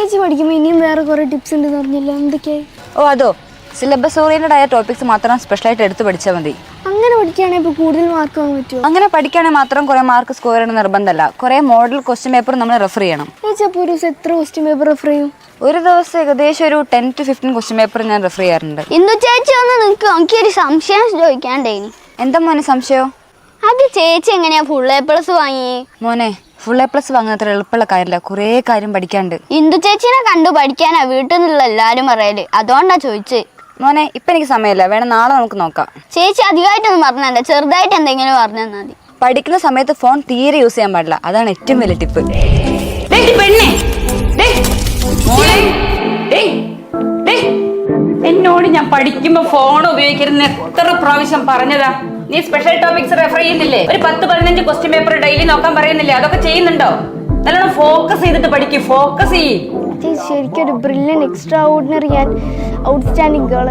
ചേച്ചി പഠിക്കുമ്പോൾ ഇനിയും വേറെ കുറേ ടിപ്സ് ഉണ്ടെന്ന് പറഞ്ഞില്ല? എന്തൊക്കെയായി ഓ അതോ. സിലബസ് ഓറിയന്റഡ് ആയ ടോപ്പിക്സ് മാത്രം സ്പെഷ്യലായിട്ട് എടുത്ത് പഠിച്ചാൽ മതി. അങ്ങനെ പഠിക്കുകയാണെങ്കിൽ ഇപ്പോൾ കൂടുതൽ മാർക്ക് വാങ്ങാൻ പറ്റുമോ അങ്ങനെ പഠിക്കുകയാണെങ്കിൽ മാത്രം കുറേ മാർക്ക് സ്കോർ ചെയ്യണം നിർബന്ധമല്ല കുറേ മോഡൽ ക്വസ്റ്റ്യൻ പേപ്പർ നമ്മൾ റെഫർ ചെയ്യണം. ചേച്ചി അപ്പോൾ ഒരു ദിവസം എത്ര ക്വസ്റ്റ്യൻ പേപ്പർ റെഫർ ചെയ്യും? ഒരു ദിവസം ഏകദേശം ഒരു ten to fifteen question paper ഞാൻ റെഫർ ചെയ്യാറുണ്ട്. എന്തോ ചേച്ചി ഒന്ന് നിങ്ങൾക്ക് എനിക്ക് ഒരു സംശയം ചോദിക്കാണ്ടേ എന്താ മോനെ സംശയം? അത് ചേച്ചി എങ്ങനെയാ ഫുൾ എ പ്ലസ് വാങ്ങി മോനെ ഫുൾ എ പ്ലസ് വാങ്ങുന്നത്ര എളുപ്പമുള്ള കാര്യമില്ല. കുറേ കാര്യം പഠിക്കാണ്ട് ഇന്ദു ചേച്ചിനെ കണ്ടു പഠിക്കാനാ വീട്ടിൽ നിന്നുള്ള എല്ലാരും പറയൽ. അതുകൊണ്ടാ ചോദിച്ചേ. മോനെ ഇപ്പൊ എനിക്ക് സമയമില്ല. വേണം നാളെ നമുക്ക് നോക്കാം. ചേച്ചി അധികമായിട്ടൊന്നും പറഞ്ഞല്ല ചെറുതായിട്ട് എന്തെങ്കിലും പറഞ്ഞു തന്നാൽ മതി. പഠിക്കുന്ന സമയത്ത് ഫോൺ തീരെ യൂസ് ചെയ്യാൻ പാടില്ല. അതാണ് ഏറ്റവും വലിയ ടിപ്പ് എന്നോട് ഞാൻ പഠിക്കുമ്പോ ഫോൺ ഉപയോഗിക്കരുതെന്ന് എത്ര പ്രാവശ്യം പറഞ്ഞതാ. നീ സ്പെഷ്യൽ ടോപ്പിക്സ് റെഫർ ചെയ്യുന്നില്ലേ? ഒരു പത്ത് പതിനഞ്ച് ക്വസ്റ്റ്യൻ പേപ്പർ ഡെയിലി നോക്കാൻ പറയുന്നില്ലേ? അതൊക്കെ ചെയ്യുന്നുണ്ടോ? നല്ലോണം ഫോക്കസ് ചെയ്തിട്ട് പഠിക്കും ഫോക്കസ് ചെയ്യ്. ശരിക്കും ഒരു brilliant extraordinary and outstanding girl